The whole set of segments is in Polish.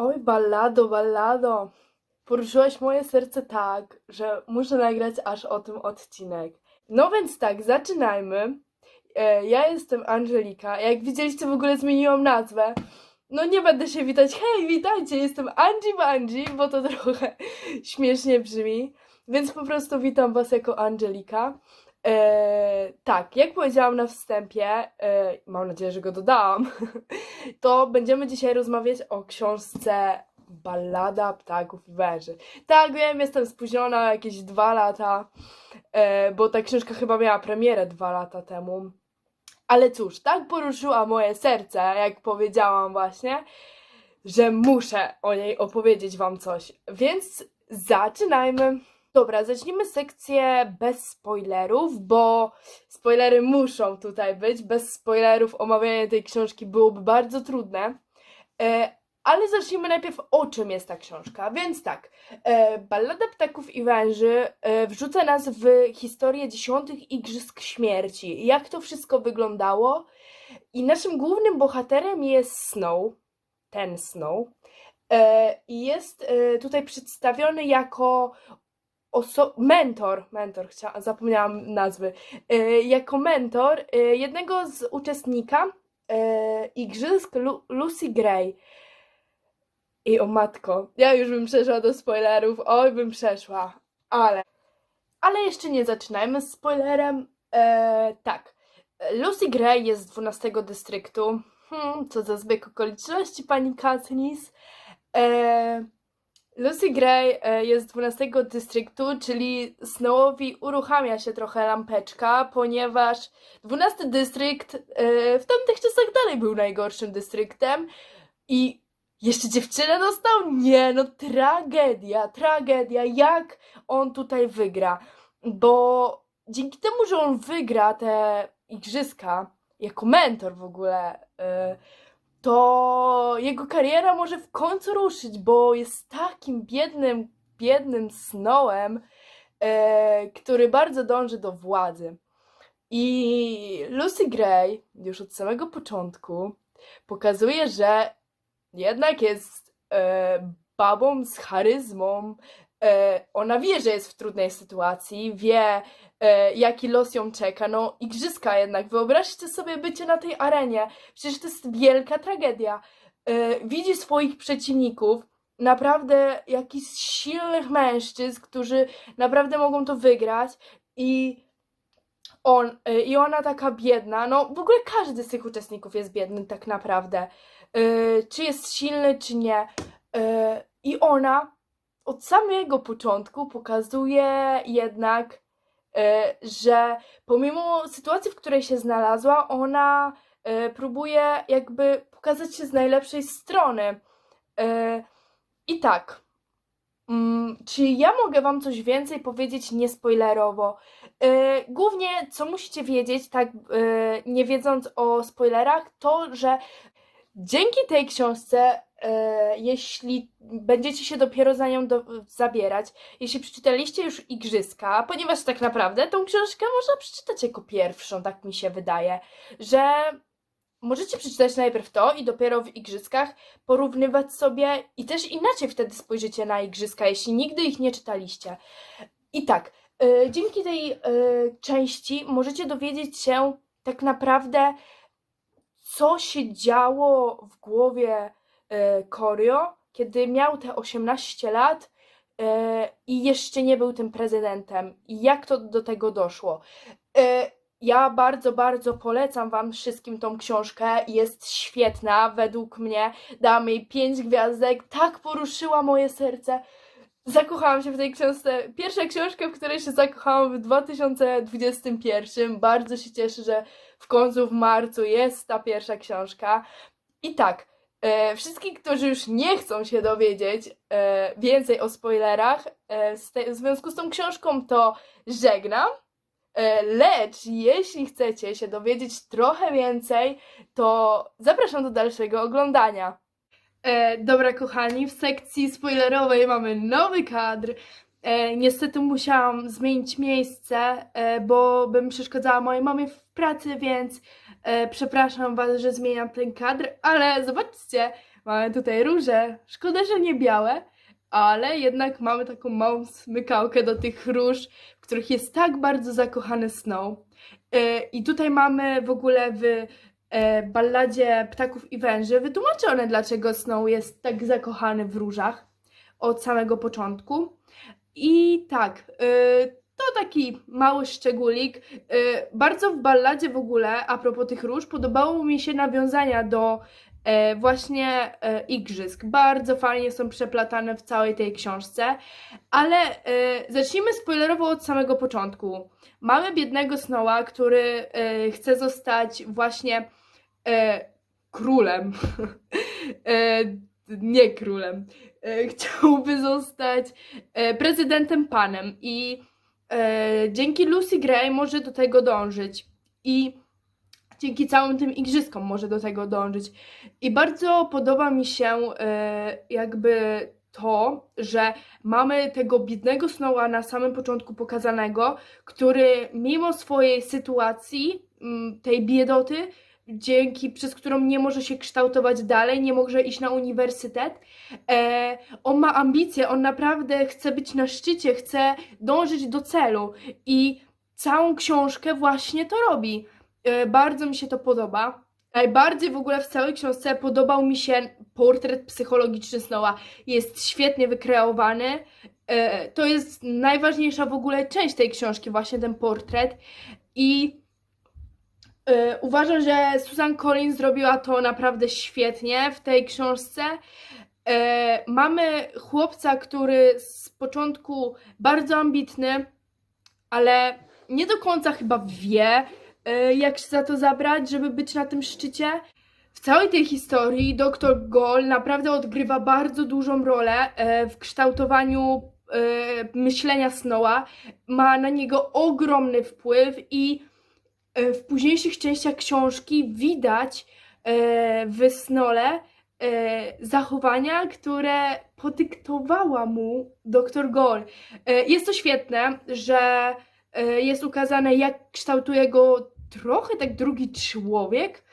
Oj, ballado, ballado. Poruszyłaś moje serce tak, że muszę nagrać aż o tym odcinek. No więc tak, zaczynajmy. E, ja jestem Angelika. Jak widzieliście, w ogóle zmieniłam nazwę. No nie będę się witać. Hej, witajcie, jestem Angie Banji, bo to trochę śmiesznie brzmi. Więc po prostu witam was jako Angelika. E, tak, jak powiedziałam na wstępie, e, mam nadzieję, że go dodałam, to będziemy dzisiaj rozmawiać o książce Ballada Ptaków i Węży. Tak, wiem, jestem spóźniona jakieś dwa lata, e, bo ta książka chyba miała premierę dwa lata temu. Ale cóż, tak poruszyła moje serce, jak powiedziałam właśnie, że muszę o niej opowiedzieć wam coś. Więc zaczynajmy. Dobra, zacznijmy sekcję bez spoilerów, bo spoilery muszą tutaj być. Bez spoilerów omawianie tej książki byłoby bardzo trudne. E, ale zacznijmy najpierw o czym jest ta książka. Więc tak, e, Ballada Ptaków i Węży e, wrzuca nas w historię dziesiątych Igrzysk Śmierci. Jak to wszystko wyglądało. I naszym głównym bohaterem jest Snow, ten Snow. I jest tutaj przedstawiony jako oso- mentor, mentor, chcia- zapomniałam nazwy, e, jako mentor e, jednego z uczestnika e, igrzysk Lu- Lucy Gray. I o matko, ja już bym przeszła do spoilerów, oj bym przeszła, ale, ale jeszcze nie zaczynajmy z spoilerem. E, tak, Lucy Gray jest z 12 dystryktu, hmm, co za zbieg okoliczności, pani Katniss. E, Lucy Gray e, jest z 12 dystryktu, czyli Snowowi uruchamia się trochę lampeczka, ponieważ 12 dystrykt e, w tamtych czasach dalej był najgorszym dystryktem i jeszcze dziewczynę dostał? Nie, no tragedia, tragedia, jak on tutaj wygra, bo dzięki temu, że on wygra te igrzyska jako mentor w ogóle, e, to jego kariera może w końcu ruszyć, bo jest takim biednym, biednym Snowem, e, który bardzo dąży do władzy. I Lucy Gray już od samego początku pokazuje, że jednak jest e, babą z charyzmą. E, ona wie, że jest w trudnej sytuacji, wie, e, jaki los ją czeka. No, igrzyska jednak. Wyobraźcie sobie bycie na tej arenie. Przecież to jest wielka tragedia. E, widzi swoich przeciwników, naprawdę jakichś silnych mężczyzn, którzy naprawdę mogą to wygrać i on, e, i ona taka biedna, no w ogóle każdy z tych uczestników jest biedny tak naprawdę, E, czy jest silny, czy nie. I ona od samego początku pokazuje jednak, że pomimo sytuacji, w której się znalazła, ona próbuje jakby pokazać się z najlepszej strony. E, I tak. Mm, czy ja mogę Wam coś więcej powiedzieć niespoilerowo? E, głównie, co musicie wiedzieć, tak e, nie wiedząc o spoilerach, to, że dzięki tej książce, e, jeśli będziecie się dopiero za nią do, zabierać, jeśli przeczytaliście już Igrzyska, ponieważ tak naprawdę tą książkę można przeczytać jako pierwszą, tak mi się wydaje, że możecie przeczytać najpierw to i dopiero w Igrzyskach porównywać sobie i też inaczej wtedy spojrzycie na Igrzyska, jeśli nigdy ich nie czytaliście. I tak, e, dzięki tej e, części możecie dowiedzieć się tak naprawdę, co się działo w głowie e, Korio, kiedy miał te 18 lat i jeszcze nie był tym prezydentem. I jak to do tego doszło. Ja bardzo, bardzo polecam Wam wszystkim tą książkę. Jest świetna, według mnie. Dałam jej 5 gwiazdek. Tak poruszyła moje serce. Zakochałam się w tej książce. Pierwsza książka, w której się zakochałam w 2021. Bardzo się cieszę, że w końcu w marcu jest ta pierwsza książka. I tak, e, wszystkich, którzy już nie chcą się dowiedzieć e, więcej o spoilerach e, z te, w związku z tą książką, to żegnam. E, lecz jeśli chcecie się dowiedzieć trochę więcej, to zapraszam do dalszego oglądania. E, dobra, kochani, w sekcji spoilerowej mamy nowy kadr. E, niestety musiałam zmienić miejsce, e, bo bym przeszkadzała mojej mamie w pracy, więc e, przepraszam Was, że zmieniam ten kadr, ale zobaczcie, Mamy tutaj róże. Szkoda, że nie białe, ale jednak mamy taką małą smykałkę do tych róż, których jest tak bardzo zakochany Snow. E, I tutaj mamy w ogóle w e, balladzie Ptaków i Węży wytłumaczone, dlaczego Snow jest tak zakochany w różach od samego początku. I tak, to taki mały szczególik. Y, Bardzo w balladzie w ogóle, a propos tych róż, podobało mi się nawiązania do e, właśnie e, igrzysk. Bardzo fajnie są przeplatane w całej tej książce, ale e, zacznijmy spoilerowo od samego początku. Mamy biednego Snowa, który chce zostać właśnie królem. nie królem. Chciałby zostać prezydentem panem i e, dzięki Lucy Gray może do tego dążyć i dzięki całym tym igrzyskom może do tego dążyć. I bardzo podoba mi się e, jakby to, że mamy tego biednego Snowa na samym początku pokazanego, który mimo swojej sytuacji, tej biedoty, dzięki, przez którą nie może się kształtować dalej, nie może iść na uniwersytet, e, on ma ambicje, on naprawdę chce być na szczycie, chce dążyć do celu i całą książkę właśnie to robi. E, bardzo mi się to podoba. Najbardziej w ogóle w całej książce podobał mi się portret psychologiczny Snowa. Jest świetnie wykreowany. E, to jest najważniejsza w ogóle część tej książki, właśnie ten portret. I uważam, że Susan Collins zrobiła to naprawdę świetnie w tej książce. E, mamy chłopca, który z początku bardzo ambitny, ale nie do końca chyba wie, e, jak się za to zabrać, żeby być na tym szczycie. W całej tej historii dr Goll naprawdę odgrywa bardzo dużą rolę w kształtowaniu myślenia Snowa. Ma na niego ogromny wpływ i w późniejszych częściach książki widać e, w Snole e, zachowania, które podyktowała mu Goll. E, Jest to świetne, że e, jest ukazane, jak kształtuje go trochę tak drugi człowiek.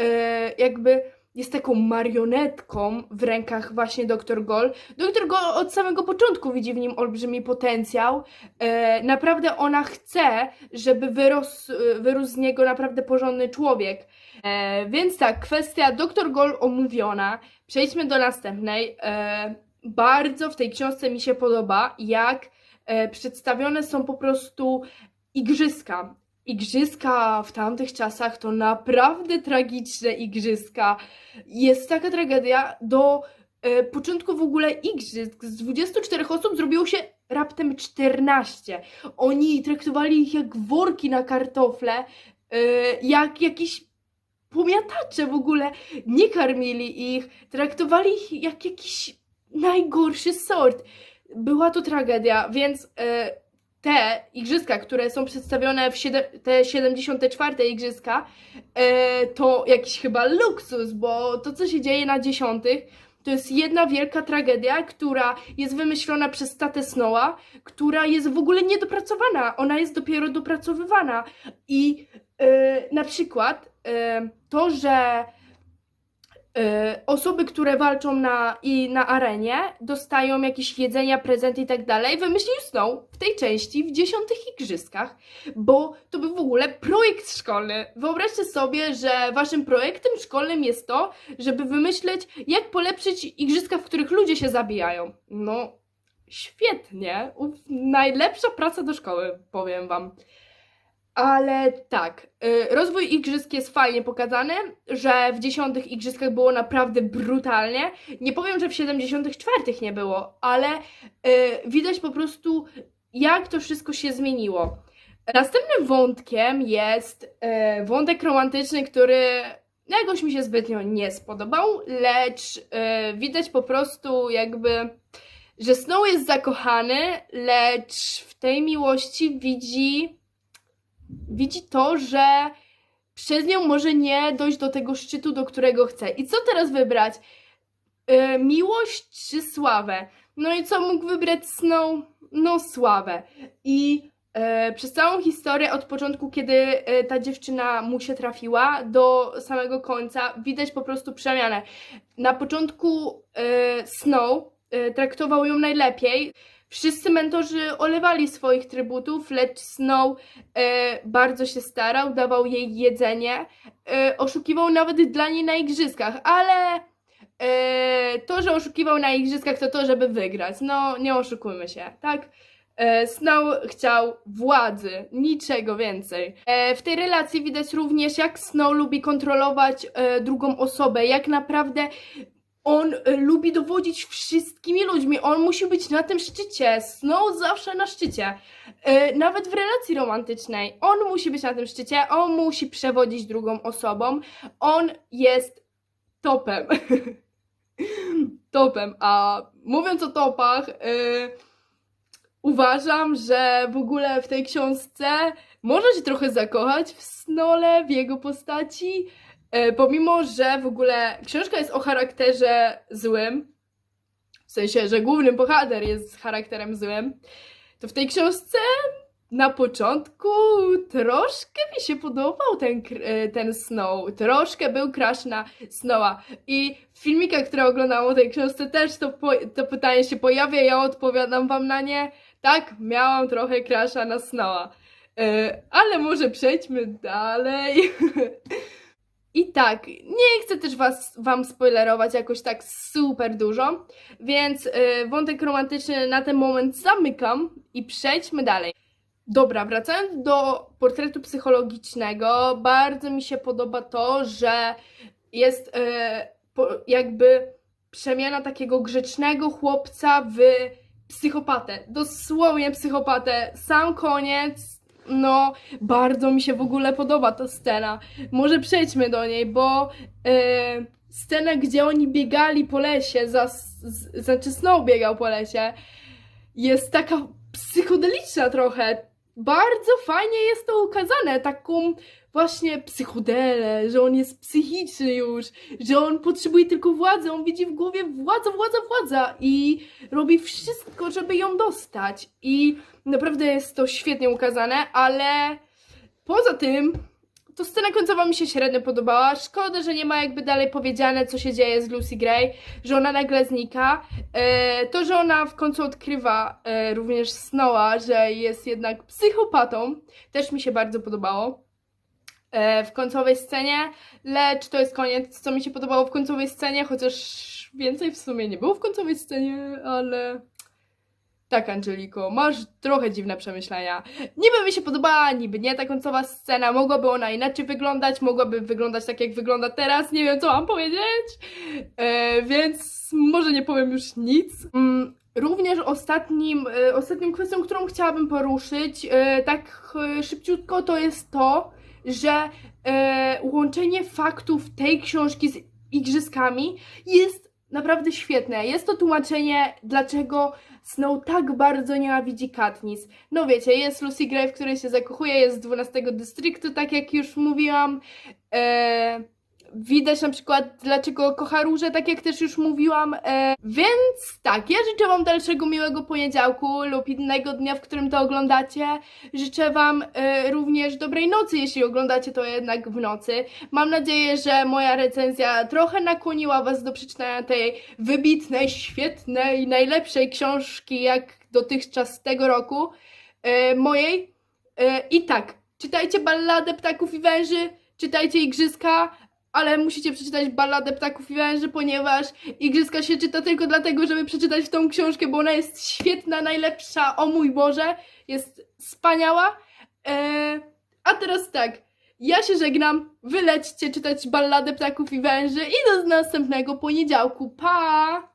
E, Jakby jest taką marionetką w rękach właśnie dr Goll. Dr Goll od samego początku widzi w nim olbrzymi potencjał. E, Naprawdę ona chce, żeby wyrósł, wyrósł z niego naprawdę porządny człowiek. E, Więc tak, kwestia dr Goll omówiona. Przejdźmy do następnej. E, Bardzo w tej książce mi się podoba, jak e, przedstawione są po prostu igrzyska. Igrzyska w tamtych czasach to naprawdę tragiczne igrzyska. Jest taka tragedia, do e, początku w ogóle igrzysk z 24 osób zrobiło się raptem 14. Oni traktowali ich jak worki na kartofle, e, jak jakieś pomiatacze w ogóle. Nie karmili ich, traktowali ich jak jakiś najgorszy sort. Była to tragedia, więc e, te igrzyska, które są przedstawione w siedem, te 74 igrzyska, e, to jakiś chyba luksus, bo to, co się dzieje na dziesiątych, to jest jedna wielka tragedia, która jest wymyślona przez tatę Snowa, która jest w ogóle niedopracowana. Ona jest dopiero dopracowywana. I e, na przykład e, to, że osoby, które walczą na, i na arenie, dostają jakieś jedzenia, prezenty i tak dalej, wymyślił Snow w tej części w dziesiątych igrzyskach, bo to był w ogóle projekt szkolny. Wyobraźcie sobie, że waszym projektem szkolnym jest to, żeby wymyśleć, jak polepszyć igrzyska, w których ludzie się zabijają. No, świetnie. Najlepsza praca do szkoły, powiem wam. Ale tak, y, rozwój igrzysk jest fajnie pokazany, że w dziesiątych igrzyskach było naprawdę brutalnie. Nie powiem, że w 74 nie było, ale y, widać po prostu, jak to wszystko się zmieniło. Następnym wątkiem jest y, wątek romantyczny, który jakoś mi się zbytnio nie spodobał, lecz widać po prostu jakby, że Snow jest zakochany, lecz w tej miłości widzi widzi to, że przez nią może nie dojść do tego szczytu, do którego chce. I co teraz wybrać? Yy, miłość czy sławę? No i co mógł wybrać Snow? No sławę. I E, przez całą historię, od początku, kiedy e, ta dziewczyna mu się trafiła, do samego końca, widać po prostu przemianę. Na początku e, Snow e, traktował ją najlepiej. Wszyscy mentorzy olewali swoich trybutów, lecz Snow e, bardzo się starał, dawał jej jedzenie, e, oszukiwał nawet dla niej na igrzyskach, ale e, to, że oszukiwał na igrzyskach, to to, żeby wygrać. No, nie oszukujmy się, tak? E, Snow chciał władzy, niczego więcej. E, w tej relacji widać również, jak Snow lubi kontrolować e, drugą osobę, jak naprawdę on e, lubi dowodzić wszystkimi ludźmi. On musi być na tym szczycie. Snow zawsze na szczycie. E, nawet w relacji romantycznej. On musi być na tym szczycie. On musi przewodzić drugą osobą. On jest topem. topem. A mówiąc o topach, e, uważam, że w ogóle w tej książce można się trochę zakochać w Snole, w jego postaci. E, pomimo, że w ogóle książka jest o charakterze złym, w sensie, że główny bohater jest charakterem złym, to w tej książce na początku troszkę mi się podobał ten, e, ten Snow. Troszkę był crush na Snowa. I w filmikach, które oglądałam o tej książce też to, to pytanie się pojawia, ja odpowiadam wam na nie. Tak, miałam trochę crusha na Snowa. E, ale może przejdźmy dalej. I tak, nie chcę też was, wam spoilerować jakoś tak super dużo, więc y, wątek romantyczny na ten moment zamykam i przejdźmy dalej. Dobra, wracając do portretu psychologicznego, bardzo mi się podoba to, że jest y, po, jakby przemiana takiego grzecznego chłopca w psychopatę. Dosłownie psychopatę. Sam koniec, no, bardzo mi się w ogóle podoba ta scena może przejdźmy do niej, bo e, scena, gdzie oni biegali po lesie, za, z, znaczy Snow biegał po lesie, jest taka psychodeliczna trochę. Bardzo fajnie jest to ukazane, taką właśnie psychodelę, że on jest psychiczny już, że on potrzebuje tylko władzy, on widzi w głowie władza, władza, władza i robi wszystko, żeby ją dostać. I naprawdę jest to świetnie ukazane, ale poza tym to scena końcowa mi się średnio podobała. Szkoda, że nie ma jakby dalej powiedziane, co się dzieje z Lucy Gray, że ona nagle znika. E, to, że ona w końcu odkrywa e, również Snowa, że jest jednak psychopatą, też mi się bardzo podobało. E, w końcowej scenie, lecz to jest koniec, co mi się podobało w końcowej scenie, chociaż więcej w sumie nie było w końcowej scenie, ale tak, Angeliko, masz trochę dziwne przemyślenia. Niby mi się podobała, niby nie ta końcowa scena, mogłaby ona inaczej wyglądać, mogłaby wyglądać tak jak wygląda teraz, nie wiem co mam powiedzieć, e, więc może nie powiem już nic. Mm, również ostatnim, e, ostatnią kwestią, którą chciałabym poruszyć, e, tak e, szybciutko, to jest to, że e, łączenie faktów tej książki z igrzyskami jest naprawdę świetne. Jest to tłumaczenie, dlaczego Snow tak bardzo nienawidzi Katniss. No wiecie, jest Lucy Gray, w której się zakochuje, jest z 12 dystryktu, tak jak już mówiłam. E, widać na przykład, dlaczego kocha róże, tak jak też już mówiłam. E, więc tak, ja życzę Wam dalszego miłego poniedziałku lub innego dnia, w którym to oglądacie. Życzę Wam e, również dobrej nocy, jeśli oglądacie to jednak w nocy. Mam nadzieję, że moja recenzja trochę nakłoniła Was do przeczytania tej wybitnej, świetnej, najlepszej książki jak dotychczas tego roku, e, mojej. E, I tak, czytajcie Balladę Ptaków i Węży, czytajcie Igrzyska, ale musicie przeczytać Balladę Ptaków i Węży, ponieważ Igrzyska się czyta tylko dlatego, żeby przeczytać tą książkę, bo ona jest świetna, najlepsza, o mój Boże, jest wspaniała. E, a teraz tak, ja się żegnam, wylećcie czytać Balladę Ptaków i Węży i do następnego poniedziałku, pa!